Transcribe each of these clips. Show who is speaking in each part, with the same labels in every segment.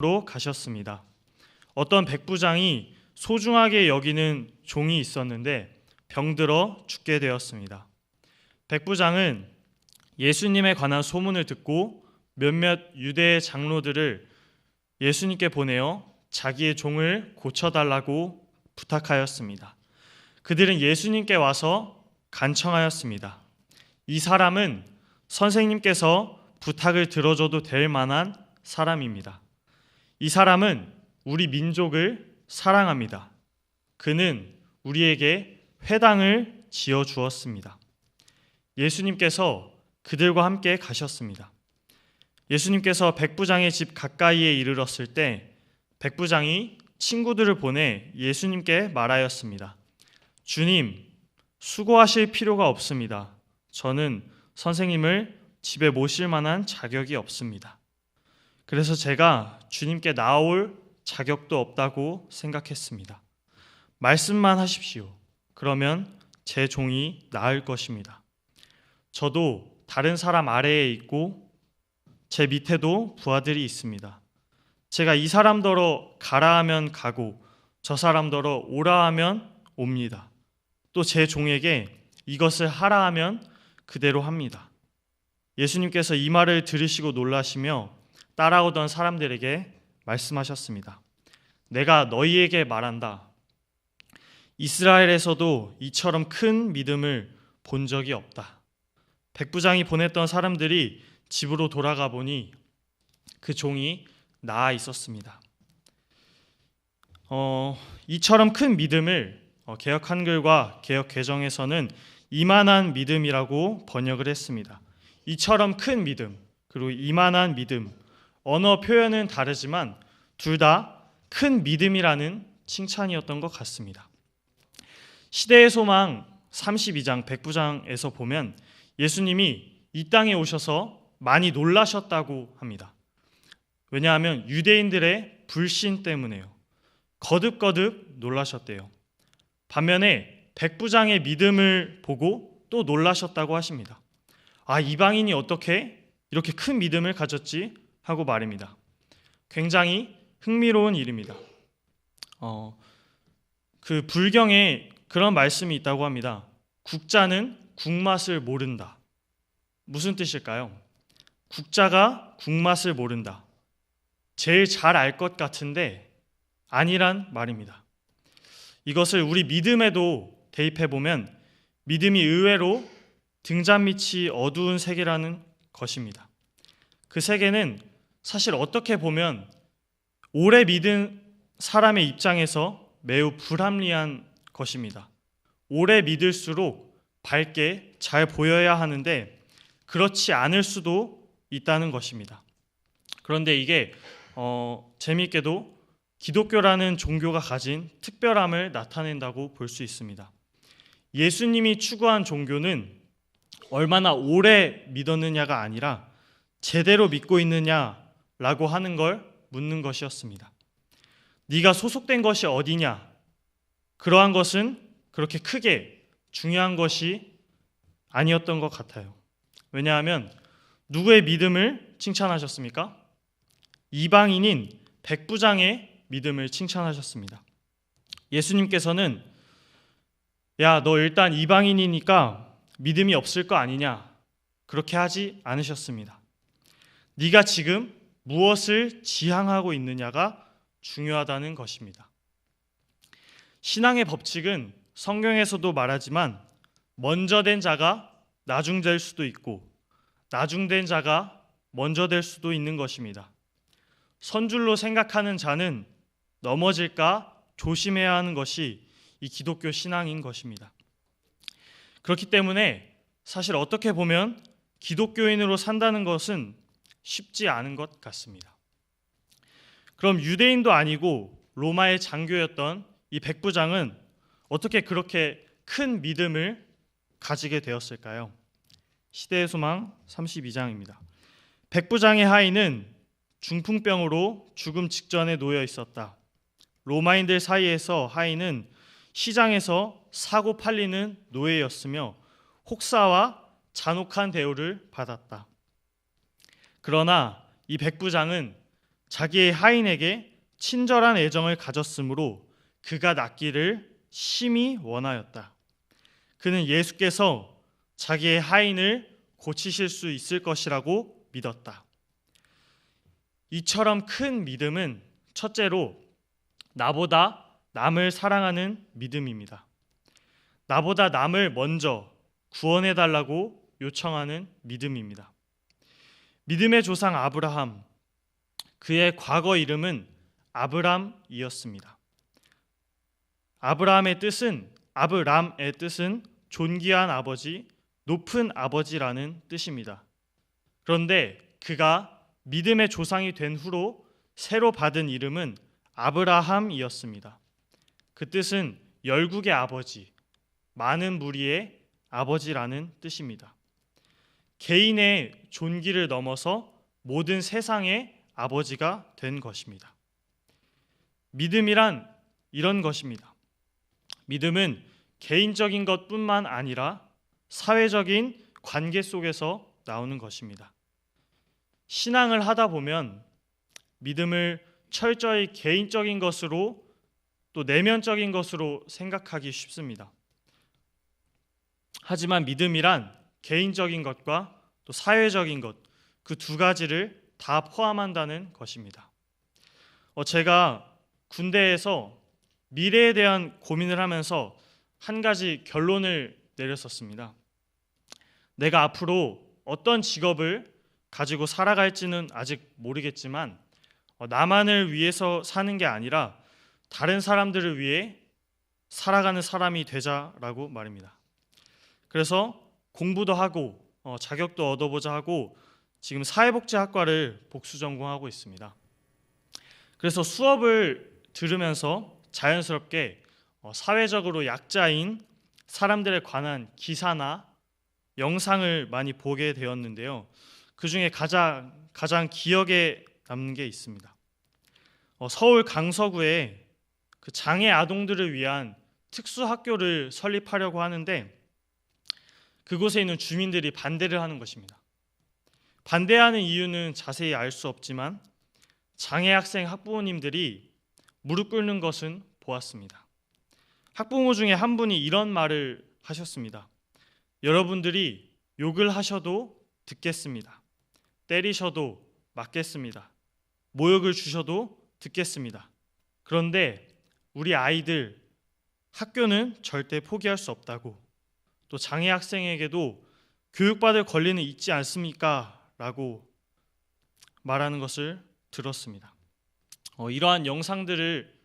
Speaker 1: 로 가셨습니다. 어떤 백부장이 소중하게 여기는 종이 있었는데 병들어 죽게 되었습니다. 백부장은 예수님에 관한 소문을 듣고 몇몇 유대 장로들을 예수님께 보내어 자기의 종을 고쳐달라고 부탁하였습니다. 그들은 예수님께 와서 간청하였습니다. 이 사람은 선생님께서 부탁을 들어줘도 될 만한 사람입니다. 이 사람은 우리 민족을 사랑합니다. 그는 우리에게 회당을 지어 주었습니다. 예수님께서 그들과 함께 가셨습니다. 예수님께서 백부장의 집 가까이에 이르렀을 때 백부장이 친구들을 보내 예수님께 말하였습니다. 주님, 수고하실 필요가 없습니다. 저는 선생님을 집에 모실 만한 자격이 없습니다. 그래서 제가 주님께 나올 자격도 없다고 생각했습니다. 말씀만 하십시오. 그러면 제 종이 나을 것입니다. 저도 다른 사람 아래에 있고 제 밑에도 부하들이 있습니다. 제가 이 사람더러 가라 하면 가고 저 사람더러 오라 하면 옵니다. 또 제 종에게 이것을 하라 하면 그대로 합니다. 예수님께서 이 말을 들으시고 놀라시며 따라오던 사람들에게 말씀하셨습니다. 내가 너희에게 말한다. 이스라엘에서도 이처럼 큰 믿음을 본 적이 없다. 백부장이 보냈던 사람들이 집으로 돌아가 보니 그 종이 나아 있었습니다. 어, 이처럼 큰 믿음을 어, 개혁 한글과 개혁 개정에서는 이만한 믿음이라고 번역을 했습니다. 이처럼 큰 믿음 그리고 이만한 믿음 언어 표현은 다르지만 둘 다 큰 믿음이라는 칭찬이었던 것 같습니다. 시대의 소망 32장 백부장에서 보면 예수님이 이 땅에 오셔서 많이 놀라셨다고 합니다. 왜냐하면 유대인들의 불신 때문에요. 거듭거듭 놀라셨대요. 반면에 백부장의 믿음을 보고 또 놀라셨다고 하십니다. 아, 이방인이 어떻게 이렇게 큰 믿음을 가졌지? 하고 말입니다. 굉장히 흥미로운 일입니다. 어, 그 불경에 그런 말씀이 있다고 합니다. 국자는 국맛을 모른다. 무슨 뜻일까요? 국자가 국맛을 모른다. 제일 잘 알 것 같은데 아니란 말입니다. 이것을 우리 믿음에도 대입해 보면 믿음이 의외로 등잔 밑이 어두운 세계라는 것입니다. 그 세계는 사실 어떻게 보면 오래 믿은 사람의 입장에서 매우 불합리한 것입니다. 오래 믿을수록 밝게 잘 보여야 하는데 그렇지 않을 수도 있다는 것입니다. 그런데 이게 어, 재미있게도 기독교라는 종교가 가진 특별함을 나타낸다고 볼 수 있습니다. 예수님이 추구한 종교는 얼마나 오래 믿었느냐가 아니라 제대로 믿고 있느냐 라고 하는 걸 묻는 것이었습니다. 네가 소속된 것이 어디냐? 그러한 것은 그렇게 크게 중요한 것이 아니었던 것 같아요. 왜냐하면 누구의 믿음을 칭찬하셨습니까? 이방인인 백부장의 믿음을 칭찬하셨습니다. 예수님께서는 야, 너 일단 이방인이니까 믿음이 없을 거 아니냐? 그렇게 하지 않으셨습니다. 네가 지금 무엇을 지향하고 있느냐가 중요하다는 것입니다. 신앙의 법칙은 성경에서도 말하지만 먼저 된 자가 나중 될 수도 있고 나중 된 자가 먼저 될 수도 있는 것입니다. 선줄로 생각하는 자는 넘어질까 조심해야 하는 것이 이 기독교 신앙인 것입니다. 그렇기 때문에 사실 어떻게 보면 기독교인으로 산다는 것은 쉽지 않은 것 같습니다. 그럼 유대인도 아니고 로마의 장교였던 이 백부장은 어떻게 그렇게 큰 믿음을 가지게 되었을까요? 시대의 소망 32장입니다. 백부장의 하인은 중풍병으로 죽음 직전에 놓여 있었다. 로마인들 사이에서 하인은 시장에서 사고 팔리는 노예였으며 혹사와 잔혹한 대우를 받았다. 그러나 이 백부장은 자기의 하인에게 친절한 애정을 가졌으므로 그가 낫기를 심히 원하였다. 그는 예수께서 자기의 하인을 고치실 수 있을 것이라고 믿었다. 이처럼 큰 믿음은 첫째로 나보다 남을 사랑하는 믿음입니다. 나보다 남을 먼저 구원해 달라고 요청하는 믿음입니다. 믿음의 조상 아브라함 그의 과거 이름은 아브람이었습니다. 아브라함의 뜻은 아브람의 뜻은 존귀한 아버지, 높은 아버지라는 뜻입니다. 그런데 그가 믿음의 조상이 된 후로 새로 받은 이름은 아브라함이었습니다. 그 뜻은 열국의 아버지, 많은 무리의 아버지라는 뜻입니다. 개인의 존귀를 넘어서 모든 세상의 아버지가 된 것입니다. 믿음이란 이런 것입니다. 믿음은 개인적인 것뿐만 아니라 사회적인 관계 속에서 나오는 것입니다. 신앙을 하다 보면 믿음을 철저히 개인적인 것으로 또 내면적인 것으로 생각하기 쉽습니다. 하지만 믿음이란 개인적인 것과 또 사회적인 것, 그 두 가지를 다 포함한다는 것입니다. 어, 제가 군대에서 미래에 대한 고민을 하면서 한 가지 결론을 내렸었습니다. 내가 앞으로 어떤 직업을 가지고 살아갈지는 아직 모르겠지만 어, 나만을 위해서 사는 게 아니라 다른 사람들을 위해 살아가는 사람이 되자라고 말입니다. 그래서 공부도 하고 어, 자격도 얻어보자 하고 지금 사회복지학과를 복수 전공하고 있습니다. 그래서 수업을 들으면서 자연스럽게 어, 사회적으로 약자인 사람들에 관한 기사나 영상을 많이 보게 되었는데요. 그 중에 가장 가장 기억에 남는 게 있습니다. 어, 서울 강서구에 그 장애 아동들을 위한 특수 학교를 설립하려고 하는데 그곳에 있는 주민들이 반대를 하는 것입니다. 반대하는 이유는 자세히 알 수 없지만 장애 학생 학부모님들이 무릎 꿇는 것은 보았습니다. 학부모 중에 한 분이 이런 말을 하셨습니다. 여러분들이 욕을 하셔도 듣겠습니다. 때리셔도 맞겠습니다. 모욕을 주셔도 듣겠습니다. 그런데 우리 아이들 학교는 절대 포기할 수 없다고 또 장애 학생에게도 교육받을 권리는 있지 않습니까? 라고 말하는 것을 들었습니다. 어, 이러한 영상들을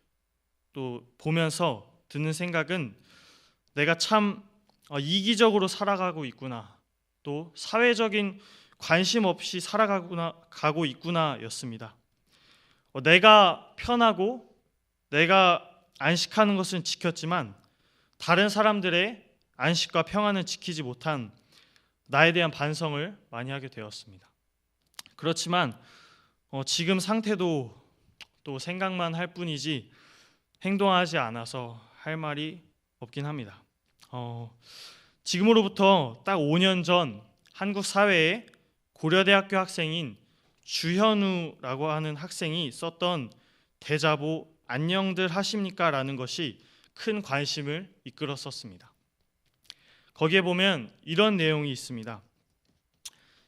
Speaker 1: 또 보면서 드는 생각은 내가 참 어, 이기적으로 살아가고 있구나. 또 사회적인 관심 없이 살아가구나 가고 있구나였습니다. 어, 내가 편하고 내가 안식하는 것은 지켰지만 다른 사람들의 안식과 평안을 지키지 못한 나에 대한 반성을 많이 하게 되었습니다. 그렇지만 어, 지금 상태도 또 생각만 할 뿐이지 행동하지 않아서 할 말이 없긴 합니다. 어, 지금으로부터 딱 5년 전 한국 사회에 고려대학교 학생인 주현우라고 하는 학생이 썼던 대자보 안녕들 하십니까라는 것이 큰 관심을 이끌었었습니다. 거기에 보면 이런 내용이 있습니다.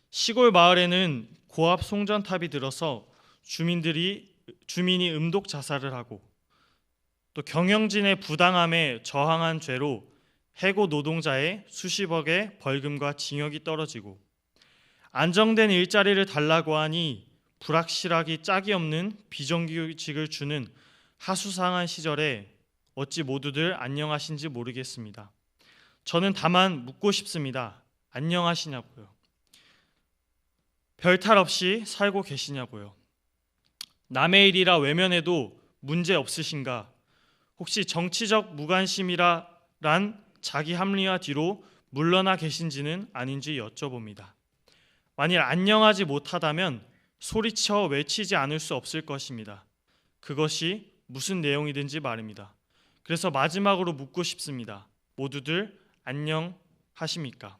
Speaker 1: 시골 마을에는 고압 송전탑이 들어서 주민들이 주민이 음독 자살을 하고 또 경영진의 부당함에 저항한 죄로 해고 노동자의 수십억의 벌금과 징역이 떨어지고 안정된 일자리를 달라고 하니 불확실하기 짝이 없는 비정규직을 주는 하수상한 시절에 어찌 모두들 안녕하신지 모르겠습니다. 저는 다만 묻고 싶습니다. 안녕하시냐고요. 별탈 없이 살고 계시냐고요. 남의 일이라 외면해도 문제 없으신가? 혹시 정치적 무관심이란 자기 합리화 뒤로 물러나 계신지는 아닌지 여쭤봅니다. 만일 안녕하지 못하다면 소리쳐 외치지 않을 수 없을 것입니다. 그것이 무슨 내용이든지 말입니다. 그래서 마지막으로 묻고 싶습니다. 모두들 안녕하십니까?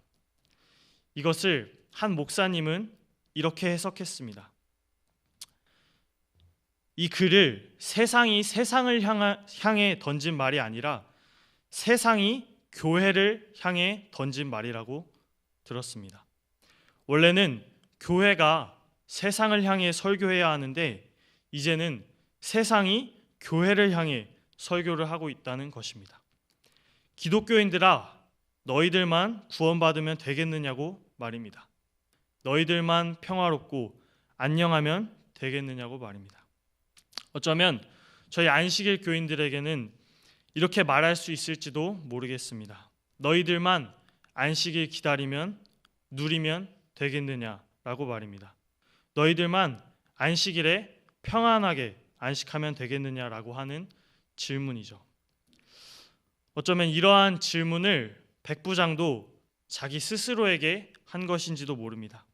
Speaker 1: 이것을 한 목사님은 이렇게 해석했습니다. 이 글을 세상이 세상을 향해 던진 말이 아니라 세상이 교회를 향해 던진 말이라고 들었습니다. 원래는 교회가 세상을 향해 설교해야 하는데 이제는 세상이 교회를 향해 설교를 하고 있다는 것입니다. 기독교인들아 너희들만 구원받으면 되겠느냐고 말입니다. 너희들만 평화롭고 안녕하면 되겠느냐고 말입니다. 어쩌면 저희 안식일 교인들에게는 이렇게 말할 수 있을지도 모르겠습니다. 너희들만 안식일 기다리면 누리면 되겠느냐라고 말입니다. 너희들만 안식일에 평안하게 안식하면 되겠느냐라고 하는 질문이죠. 어쩌면 이러한 질문을 백부장도 자기 스스로에게 한 것인지도 모릅니다.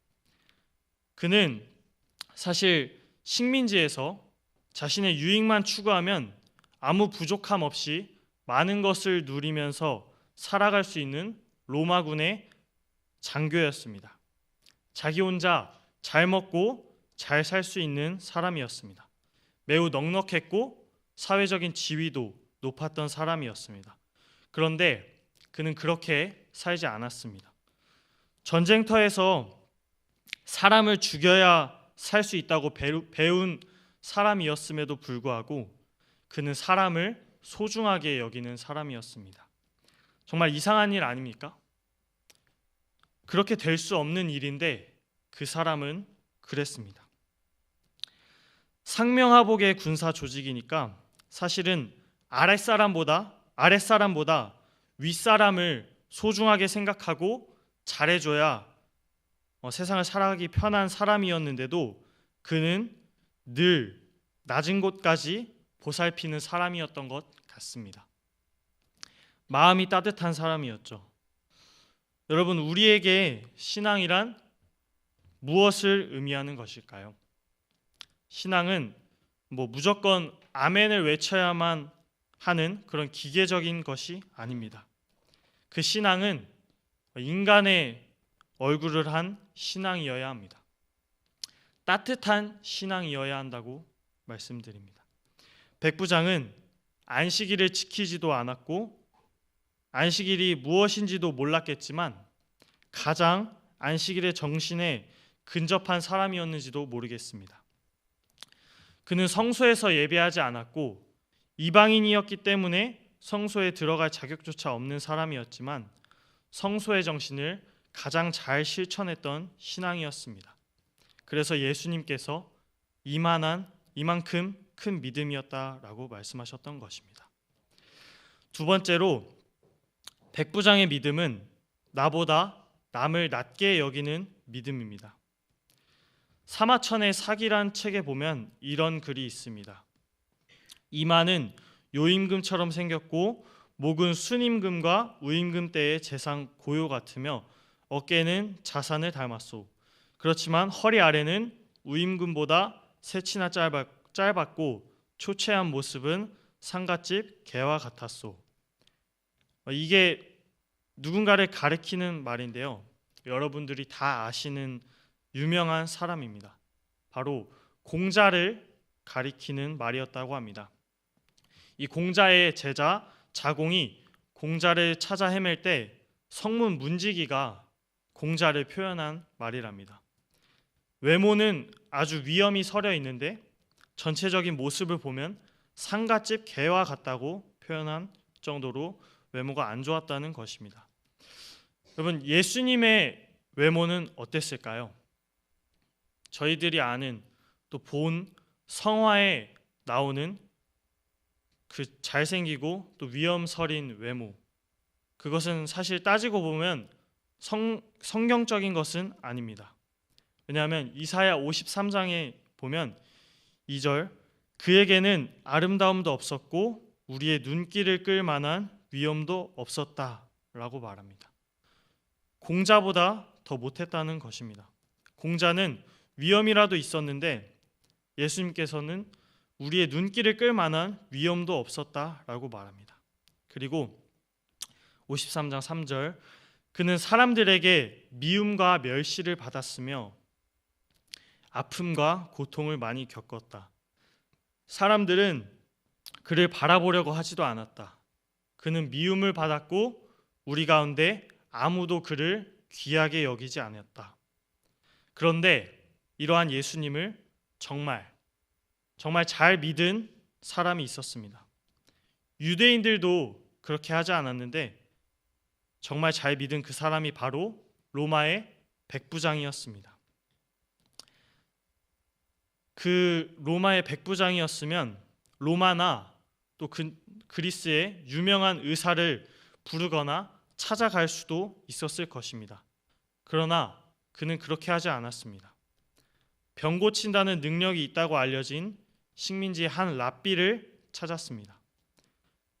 Speaker 1: 그는 사실 식민지에서 자신의 유익만 추구하면 아무 부족함 없이 많은 것을 누리면서 살아갈 수 있는 로마군의 장교였습니다. 자기 혼자 잘 먹고 잘 살 수 있는 사람이었습니다. 매우 넉넉했고 사회적인 지위도 높았던 사람이었습니다. 그런데 그는 그렇게 살지 않았습니다. 전쟁터에서 사람을 죽여야 살 수 있다고 배운 사람이었음에도 불구하고 그는 사람을 소중하게 여기는 사람이었습니다. 정말 이상한 일 아닙니까? 그렇게 될 수 없는 일인데 그 사람은 그랬습니다. 상명하복의 군사 조직이니까 사실은 아랫사람보다 아랫사람보다 윗사람을 소중하게 생각하고 잘해줘야 어, 세상을 살아가기 편한 사람이었는데도 그는 늘 낮은 곳까지 보살피는 사람이었던 것 같습니다. 마음이 따뜻한 사람이었죠. 여러분, 우리에게 신앙이란 무엇을 의미하는 것일까요? 신앙은 뭐 무조건 아멘을 외쳐야만 하는 그런 기계적인 것이 아닙니다. 그 신앙은 인간의 얼굴을 한 신앙이어야 합니다. 따뜻한 신앙이어야 한다고 말씀드립니다. 백부장은 안식일을 지키지도 않았고 안식일이 무엇인지도 몰랐겠지만 가장 안식일의 정신에 근접한 사람이었는지도 모르겠습니다. 그는 성소에서 예배하지 않았고 이방인이었기 때문에 성소에 들어갈 자격조차 없는 사람이었지만 성소의 정신을 가장 잘 실천했던 신앙이었습니다. 그래서 예수님께서 이만한 이만큼 큰 믿음이었다라고 말씀하셨던 것입니다. 두 번째로 백부장의 믿음은 나보다 남을 낮게 여기는 믿음입니다. 사마천의 사기란 책에 보면 이런 글이 있습니다. 이마는 요임금처럼 생겼고 목은 순임금과 우임금 때의 재상 고요 같으며 어깨는 자산을 닮았소. 그렇지만 허리 아래는 우임금보다 새치나 짧았, 짧았 고 초췌한 모습은 상갓집 개와 같았소. 어, 이게 누군가를 가리키는 말인데요. 여러분들이 다 아시는 유명한 사람입니다. 바로 공자를 가리키는 말이었다고 합니다. 이 공자의 제자 자공이 공자를 찾아 헤맬 때 성문 문지기가 공자를 표현한 말이랍니다. 외모는 아주 위험이 서려 있는데 전체적인 모습을 보면 상갓집 개와 같다고 표현한 정도로 외모가 안 좋았다는 것입니다. 여러분 예수님의 외모는 어땠을까요? 저희들이 아는 또 본 성화에 나오는 그 잘생기고 또 위험서린 외모 그것은 사실 따지고 보면 성, 성경적인 것은 아닙니다. 왜냐하면 이사야 53장에 보면 2절 그에게는 아름다움도 없었고 우리의 눈길을 끌 만한 위엄도 없었다라고 말합니다. 공자보다 더 못했다는 것입니다. 공자는 위엄이라도 있었는데 예수님께서는 우리의 눈길을 끌 만한 위엄도 없었다라고 말합니다. 그리고 53장 3절 그는 사람들에게 미움과 멸시를 받았으며 아픔과 고통을 많이 겪었다. 사람들은 그를 바라보려고 하지도 않았다. 그는 미움을 받았고 우리 가운데 아무도 그를 귀하게 여기지 않았다. 그런데 이러한 예수님을 정말 정말 잘 믿은 사람이 있었습니다. 유대인들도 그렇게 하지 않았는데 정말 잘 믿은 그 사람이 바로 로마의 백부장이었습니다. 그 로마의 백부장이었으면 로마나 또 그, 그리스의 유명한 의사를 부르거나 찾아갈 수도 있었을 것입니다. 그러나 그는 그렇게 하지 않았습니다. 병 고친다는 능력이 있다고 알려진 식민지의 한 랍비를 찾았습니다.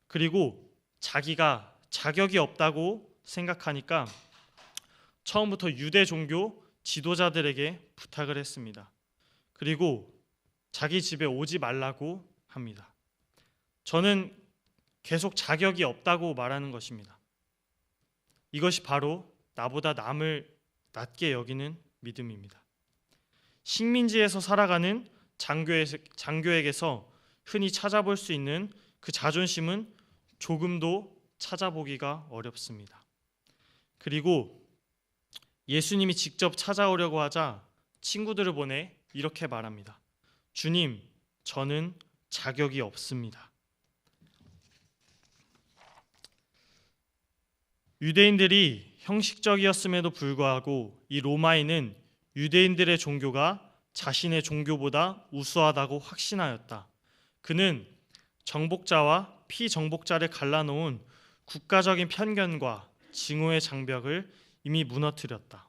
Speaker 1: 그리고 자기가 자격이 없다고 생각하니까 처음부터 유대 종교 지도자들에게 부탁을 했습니다. 그리고 자기 집에 오지 말라고 합니다. 저는 계속 자격이 없다고 말하는 것입니다. 이것이 바로 나보다 남을 낮게 여기는 믿음입니다. 식민지에서 살아가는 장교에게서 흔히 찾아볼 수 있는 그 자존심은 조금도 찾아보기가 어렵습니다. 그리고 예수님이 직접 찾아오려고 하자 친구들을 보내 이렇게 말합니다. 주님, 저는 자격이 없습니다. 유대인들이 형식적이었음에도 불구하고 이 로마인은 유대인들의 종교가 자신의 종교보다 우수하다고 확신하였다. 그는 정복자와 피정복자를 갈라놓은 국가적인 편견과 징후의 장벽을 이미 무너뜨렸다.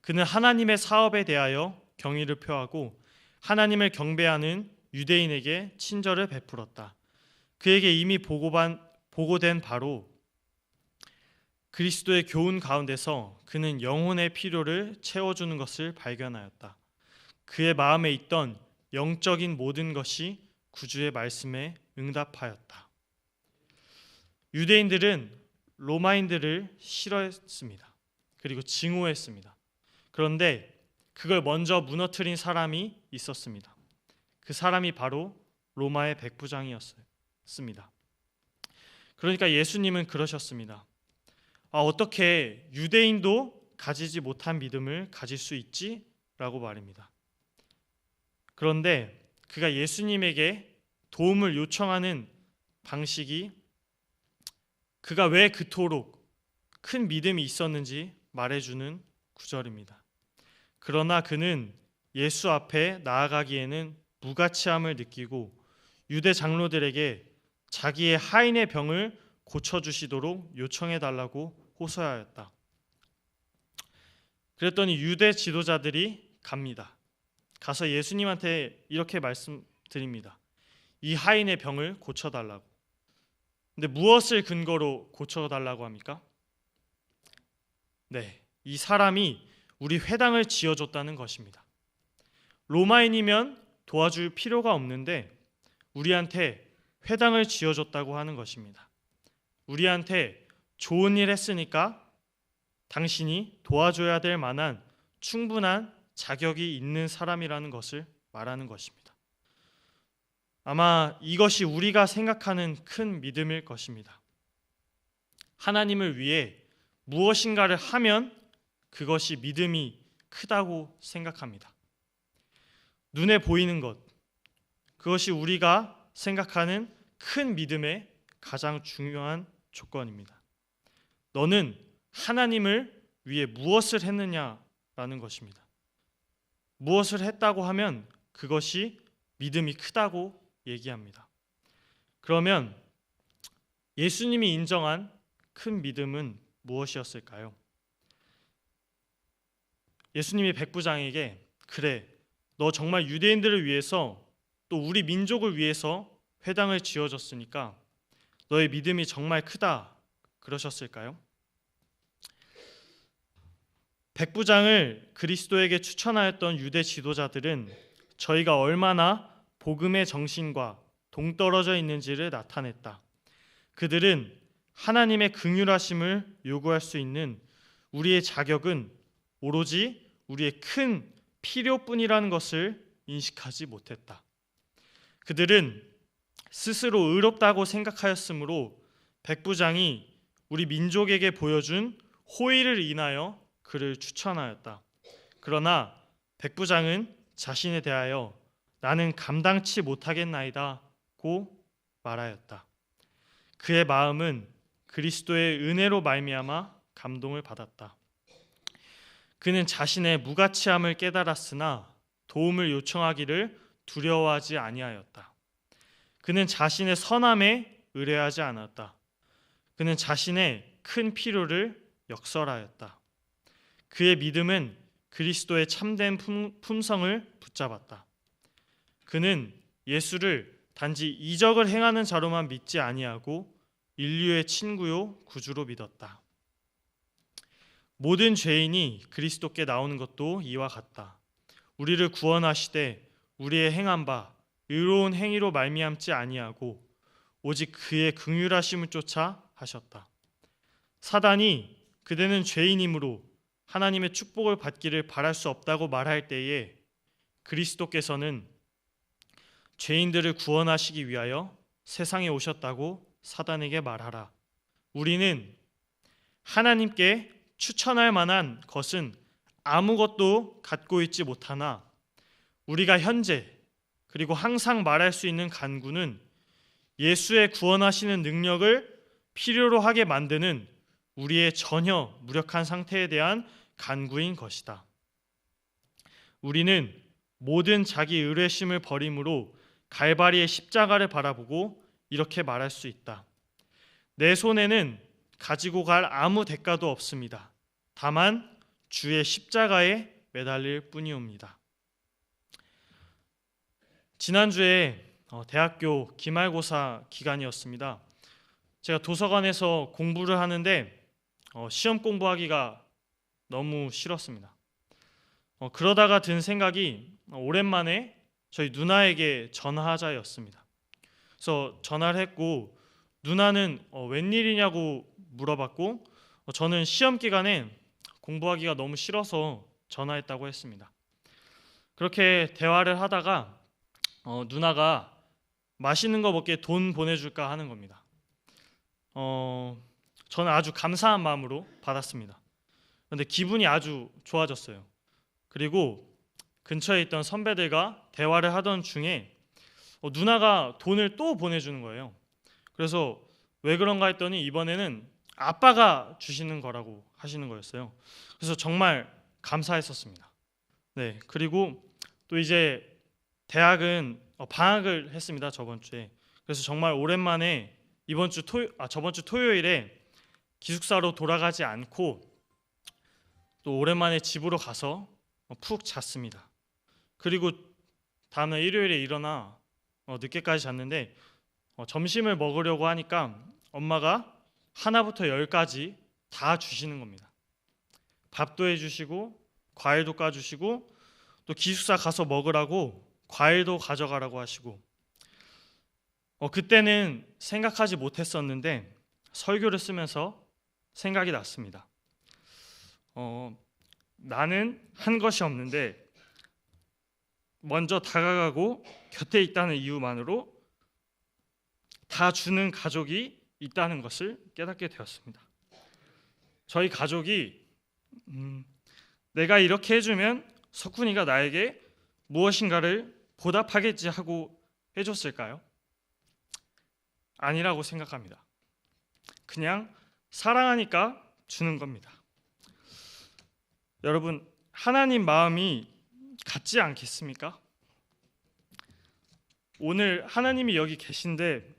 Speaker 1: 그는 하나님의 사업에 대하여 경의를 표하고 하나님을 경배하는 유대인에게 친절을 베풀었다. 그에게 이미 보고반, 보고된 바로 그리스도의 교훈 가운데서 그는 영혼의 필요를 채워주는 것을 발견하였다. 그의 마음에 있던 영적인 모든 것이 구주의 말씀에 응답하였다. 유대인들은 로마인들을 싫어했습니다. 그리고 증오했습니다. 그런데 그걸 먼저 무너뜨린 사람이 있었습니다. 그 사람이 바로 로마의 백부장이었습니다. 그러니까 예수님은 그러셨습니다. 아, 어떻게 유대인도 가지지 못한 믿음을 가질 수 있지? 라고 말입니다. 그런데 그가 예수님에게 도움을 요청하는 방식이 그가 왜 그토록 큰 믿음이 있었는지 말해주는 구절입니다. 그러나 그는 예수 앞에 나아가기에는 무가치함을 느끼고 유대 장로들에게 자기의 하인의 병을 고쳐주시도록 요청해 달라고 호소하였다. 그랬더니 유대 지도자들이 갑니다. 가서 예수님한테 이렇게 말씀드립니다. 이 하인의 병을 고쳐달라고. 근데 무엇을 근거로 고쳐달라고 합니까? 네, 이 사람이 우리 회당을 지어줬다는 것입니다. 로마인이면 도와줄 필요가 없는데 우리한테 회당을 지어줬다고 하는 것입니다. 우리한테 좋은 일 했으니까 당신이 도와줘야 될 만한 충분한 자격이 있는 사람이라는 것을 말하는 것입니다. 아마 이것이 우리가 생각하는 큰 믿음일 것입니다. 하나님을 위해 무엇인가를 하면 그것이 믿음이 크다고 생각합니다. 눈에 보이는 것, 그것이 우리가 생각하는 큰 믿음의 가장 중요한 조건입니다. 너는 하나님을 위해 무엇을 했느냐라는 것입니다. 무엇을 했다고 하면 그것이 믿음이 크다고 얘기합니다. 그러면 예수님이 인정한 큰 믿음은 무엇이었을까요? 예수님이 백부장에게 그래 너 정말 유대인들을 위해서 또 우리 민족을 위해서 회당을 지어줬으니까 너의 믿음이 정말 크다 그러셨을까요? 백부장을 그리스도에게 추천하였던 유대 지도자들은 저희가 얼마나 복음의 정신과 동떨어져 있는지를 나타냈다. 그들은 하나님의 긍휼하심을 요구할 수 있는 우리의 자격은 오로지 우리의 큰 필요뿐이라는 것을 인식하지 못했다. 그들은 스스로 의롭다고 생각하였으므로 백부장이 우리 민족에게 보여준 호의를 인하여 그를 추천하였다. 그러나 백부장은 자신에 대하여 나는 감당치 못하겠나이다고 말하였다. 그의 마음은 그리스도의 은혜로 말미암아 감동을 받았다. 그는 자신의 무가치함을 깨달았으나 도움을 요청하기를 두려워하지 아니하였다. 그는 자신의 선함에 의뢰하지 않았다. 그는 자신의 큰 필요를 역설하였다. 그의 믿음은 그리스도의 참된 품, 품성을 붙잡았다. 그는 예수를 단지 이적을 행하는 자로만 믿지 아니하고 인류의 친구요 구주로 믿었다. 모든 죄인이 그리스도께 나오는 것도 이와 같다. 우리를 구원하시되 우리의 행한 바 의로운 행위로 말미암지 아니하고 오직 그의 긍휼하심을 쫓아 하셨다. 사단이 그대는 죄인이므로 하나님의 축복을 받기를 바랄 수 없다고 말할 때에 그리스도께서는 죄인들을 구원하시기 위하여 세상에 오셨다고 사단에게 말하라. 우리는 하나님께 추천할 만한 것은 아무것도 갖고 있지 못하나 우리가 현재 그리고 항상 말할 수 있는 간구는 예수의 구원하시는 능력을 필요로 하게 만드는 우리의 전혀 무력한 상태에 대한 간구인 것이다. 우리는 모든 자기 의뢰심을 버림으로 갈바리의 십자가를 바라보고 이렇게 말할 수 있다. 내 손에는 가지고 갈 아무 대가도 없습니다. 다만 주의 십자가에 매달릴 뿐이옵니다. 지난주에 어, 대학교 기말고사 기간이었습니다. 제가 도서관에서 공부를 하는데 어, 시험 공부하기가 너무 싫었습니다. 어, 그러다가 든 생각이 오랜만에 저희 누나에게 전화하자였습니다. 그래서 전화를 했고 누나는 웬일이냐고 물어봤고 저는 시험 기간에 공부하기가 너무 싫어서 전화했다고 했습니다. 그렇게 대화를 하다가 어, 누나가 맛있는 거 먹게 돈 보내줄까 하는 겁니다. 어, 저는 아주 감사한 마음으로 받았습니다. 그런데 기분이 아주 좋아졌어요. 그리고 근처에 있던 선배들과 대화를 하던 중에 어, 누나가 돈을 또 보내주는 거예요. 그래서 왜 그런가 했더니 이번에는 아빠가 주시는 거라고 하시는 거였어요. 그래서 정말 감사했었습니다. 네, 그리고 또 이제 대학은 어, 방학을 했습니다 저번 주에. 그래서 정말 오랜만에 이번 주 토요, 아 저번 주 토요일에 기숙사로 돌아가지 않고 또 오랜만에 집으로 가서 어, 푹 잤습니다. 그리고 다음날 일요일에 일어나 어, 늦게까지 잤는데 점심을 먹으려고 하니까 엄마가 하나부터 열까지 다 주시는 겁니다. 밥도 해주시고 과일도 까주시고 또 기숙사 가서 먹으라고 과일도 가져가라고 하시고 어, 그때는 생각하지 못했었는데 설교를 쓰면서 생각이 났습니다. 어, 나는 한 것이 없는데 먼저 다가가고 곁에 있다는 이유만으로 다 주는 가족이 있다는 것을 깨닫게 되었습니다. 저희 가족이 음, 내가 이렇게 해주면 석훈이가 나에게 무엇인가를 보답하겠지 하고 해줬을까요? 아니라고 생각합니다. 그냥 사랑하니까 주는 겁니다. 여러분, 하나님 마음이 같지 않겠습니까? 오늘 하나님이 여기 계신데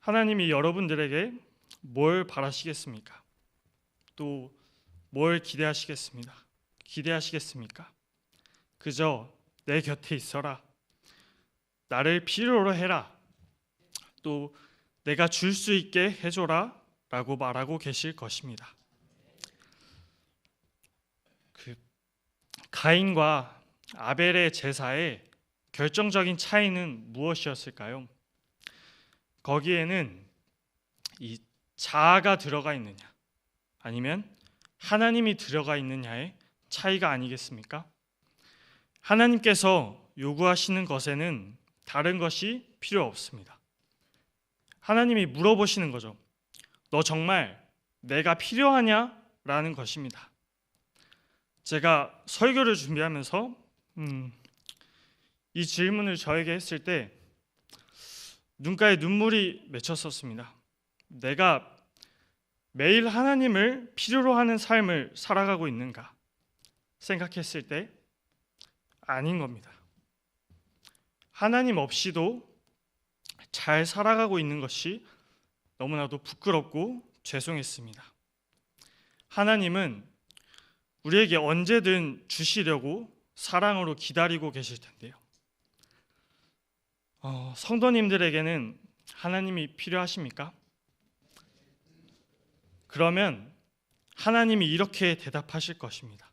Speaker 1: 하나님이 여러분들에게 뭘 바라시겠습니까? 또 뭘 기대하시겠습니다. 기대하시겠습니까? 그저 내 곁에 있어라. 나를 필요로 해라. 또 내가 줄 수 있게 해줘라. 라고 말하고 계실 것입니다. 가인과 아벨의 제사의 결정적인 차이는 무엇이었을까요? 거기에는 이 자아가 들어가 있느냐 아니면 하나님이 들어가 있느냐의 차이가 아니겠습니까? 하나님께서 요구하시는 것에는 다른 것이 필요 없습니다. 하나님이 물어보시는 거죠. 너 정말 내가 필요하냐? 라는 것입니다. 제가 설교를 준비하면서 음, 이 질문을 저에게 했을 때 눈가에 눈물이 맺혔었습니다. 내가 매일 하나님을 필요로 하는 삶을 살아가고 있는가 생각했을 때 아닌 겁니다. 하나님 없이도 잘 살아가고 있는 것이 너무나도 부끄럽고 죄송했습니다. 하나님은 우리에게 언제든 주시려고 사랑으로 기다리고 계실 텐데요. 어, 성도님들에게는 하나님이 필요하십니까? 그러면 하나님이 이렇게 대답하실 것입니다.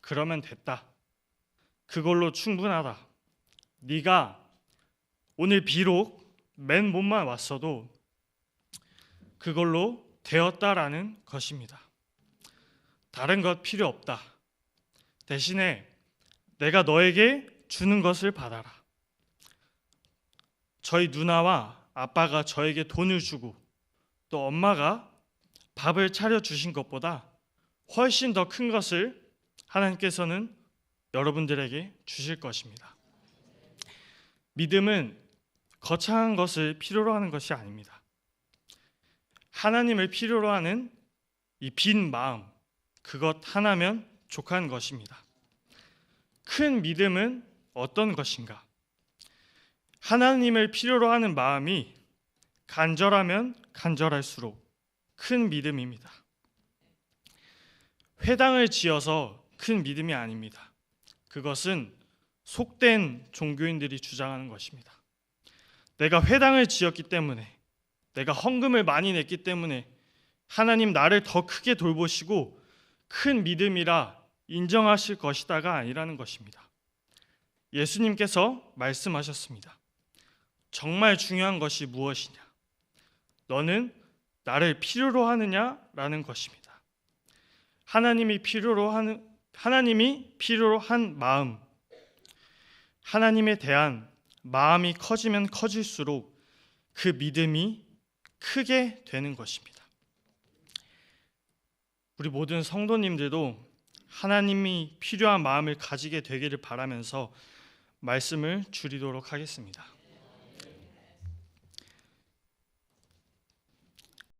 Speaker 1: 그러면 됐다. 그걸로 충분하다. 네가 오늘 비록 맨 몸만 왔어도 그걸로 되었다라는 것입니다. 다른 것 필요 없다. 대신에 내가 너에게 주는 것을 받아라. 저희 누나와 아빠가 저에게 돈을 주고 또 엄마가 밥을 차려 주신 것보다 훨씬 더 큰 것을 하나님께서는 여러분들에게 주실 것입니다. 믿음은 거창한 것을 필요로 하는 것이 아닙니다. 하나님을 필요로 하는 이 빈 마음, 그것 하나면 족한 것입니다. 큰 믿음은 어떤 것인가? 하나님을 필요로 하는 마음이 간절하면 간절할수록 큰 믿음입니다. 회당을 지어서 큰 믿음이 아닙니다. 그것은 속된 종교인들이 주장하는 것입니다. 내가 회당을 지었기 때문에 내가 헌금을 많이 냈기 때문에 하나님 나를 더 크게 돌보시고 큰 믿음이라 인정하실 것이다가 아니라는 것입니다. 예수님께서 말씀하셨습니다. 정말 중요한 것이 무엇이냐? 너는 나를 필요로 하느냐라는 것입니다. 하나님이 필요로 하는 하나님이 필요로 한 마음 하나님에 대한 마음이 커지면 커질수록 그 믿음이 크게 되는 것입니다. 우리 모든 성도님들도 하나님이 필요한 마음을 가지게 되기를 바라면서 말씀을 줄이도록 하겠습니다.